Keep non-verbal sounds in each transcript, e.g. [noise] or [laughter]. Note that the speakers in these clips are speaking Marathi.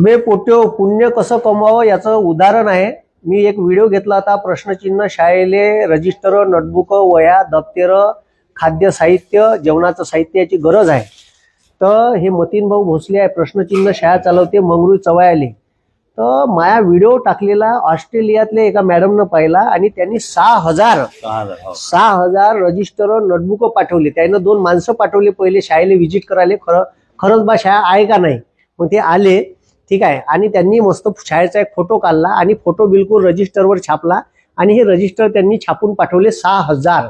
बे पोट्यो पुण्य कसं कमावं याचं उदाहरण आहे. मी एक व्हिडिओ घेतला होता प्रश्नचिन्ह शाळेले रजिस्टर नोटबुक वया दप्तर खाद्य साहित्य जेवणाचं साहित्य याची गरज आहे. तर हे मतीन भाऊ भोसले आहे प्रश्नचिन्ह शाळा चालवते मंगरू चवायले तर माया व्हिडिओ टाकलेला ऑस्ट्रेलियातल्या एका मॅडमनं पाहिला आणि त्यांनी सहा हजार सहा हजार हो. सहा हजार रजिस्टर नोटबुक पाठवले. त्यानं दोन माणसं पाठवले पहिले शाळेला व्हिजिट करायला. खरं खरंच बा शाळा आहे का नाही? मग ते आले ठीक आहे. आणि त्यांनी मस्त शाळेचा एक फोटो काढला आणि फोटो बिलकुल रजिस्टरवर छापला आणि हे रजिस्टर त्यांनी छापून पाठवले सहा हजार.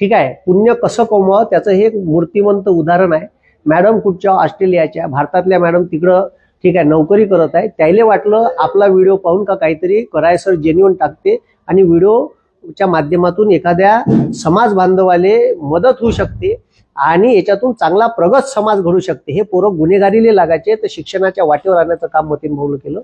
ठीक आहे. पुण्य कसं कमवावं त्याचं हे एक मूर्तिमंत उदाहरण आहे. मॅडम कुठच्या? ऑस्ट्रेलियाच्या. भारतातल्या मॅडम तिकडं ठीक आहे नोकरी करत आहे. त्याला वाटलं आपला व्हिडिओ पाहून का काहीतरी करायसर जेन्युअन टाकते आणि व्हिडिओच्या माध्यमातून एखाद्या समाज बांधवाले मदत होऊ शकते. आणि याच्यातून चांगला प्रगत समाज घडू शकते. हे पोरं गुन्हेगारीले लागायचे तर शिक्षणाच्या वाटेवर आणण्याचं काम मतीन भाऊनं केलं.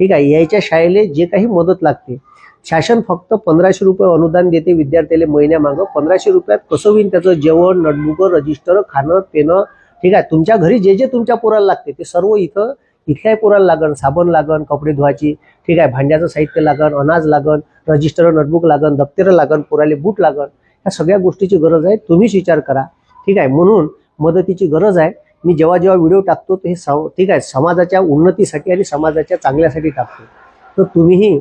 ठीक आहे यायच्या शाळेले जे काही मदत लागते. शासन फक्त पंधराशे रुपये अनुदान देते विद्यार्थ्याला महिन्यामागं. पंधराशे रुपयात कसं होईल त्याचं जेवण नोटबुक रजिस्टर खाणं पिणं. ठीक आहे तुमच्या घरी जे जे तुमच्या पोराला लागते ते सर्व इथं इथल्याही पोराला लागन. साबण लागन कपडे धुवायची. ठीक आहे भांड्याचं साहित्य लागन अनाज लागन रजिस्टर नोटबुक लागन दप्तरं लागन पोराले बूट लागन. ह्या सगळ्या गोष्टीची गरज आहे. तुम्हीच विचार करा. ठीक आहे? म्हणून मदतीची गरज आहे. मी जेव्हा जेव्हा व्हिडिओ टाकतो ते हे ठीक आहे? समाजाच्या उन्नतीसाठी आणि समाजाच्या चांगल्यासाठी टाकतो. तर तुम्हीही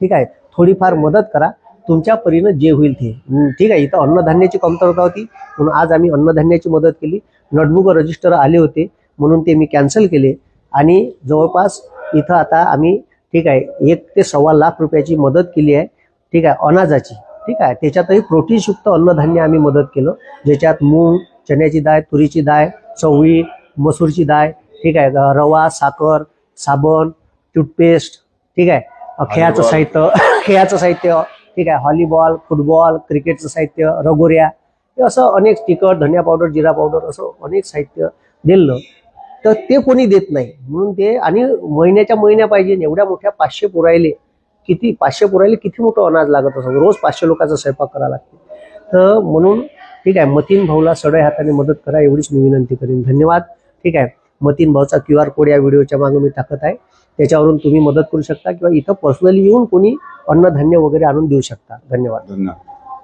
ठीक आहे? थोडीफार मदत करा. तुमच्या परीनं जे होईल ते. ठीक आहे? इथं अन्नधान्याची कमतरता होती. म्हणून आज आम्ही अन्नधान्याची मदत केली. नोटबुक रजिस्टर आले होते. म्हणून ते मी कॅन्सल केले. आणि जवळपास इथं आता आम्ही ठीक आहे? एक ते सव्वा लाख रुपयाची मदत केली आहे. ठीक आहे? अनाजाची. ठीक आहे? त्याच्यातही प्रोटीनयुक्त अन्नधान्य आम्ही मदत केलं. ज्याच्यात मूग चण्याची डाळ तुरीची डाळ चवळी मसूरची डाळ ठीक आहे? रवा साखर साबण टूथपेस्ट ठीक आहे? खेळाचं. साहित्य [laughs] खेळाचं साहित्य ठीक आहे? व्हॉलीबॉल फुटबॉल क्रिकेटचं साहित्य रगोऱ्या हे असं अनेक तिखट धनिया पावडर जिरा पावडर असं अनेक साहित्य दिलं. तर ते कोणी देत नाही. म्हणून ते आणि महिन्याच्या महिन्या पाहिजे एवढ्या मोठ्या पाचशे पुरायले. किती पाचशे पुरायला किती मोठं अनाज लागत असं? रोज पाचशे लोकांचा स्वयंपाक करावा लागते. तर म्हणून ठीक आहे मतीन भाऊला सडय हाताने मदत करा एवढीच मी विनंती करेन. धन्यवाद. ठीक आहे मतीन भाऊचा क्यू आर कोड या व्हिडिओच्या मागे मी टाकत आहे. त्याच्यावरून तुम्ही मदत करू शकता किंवा इथं पर्सनली येऊन कोणी अन्नधान्य वगैरे आणून देऊ शकता. धन्यवाद. धन्यवाद.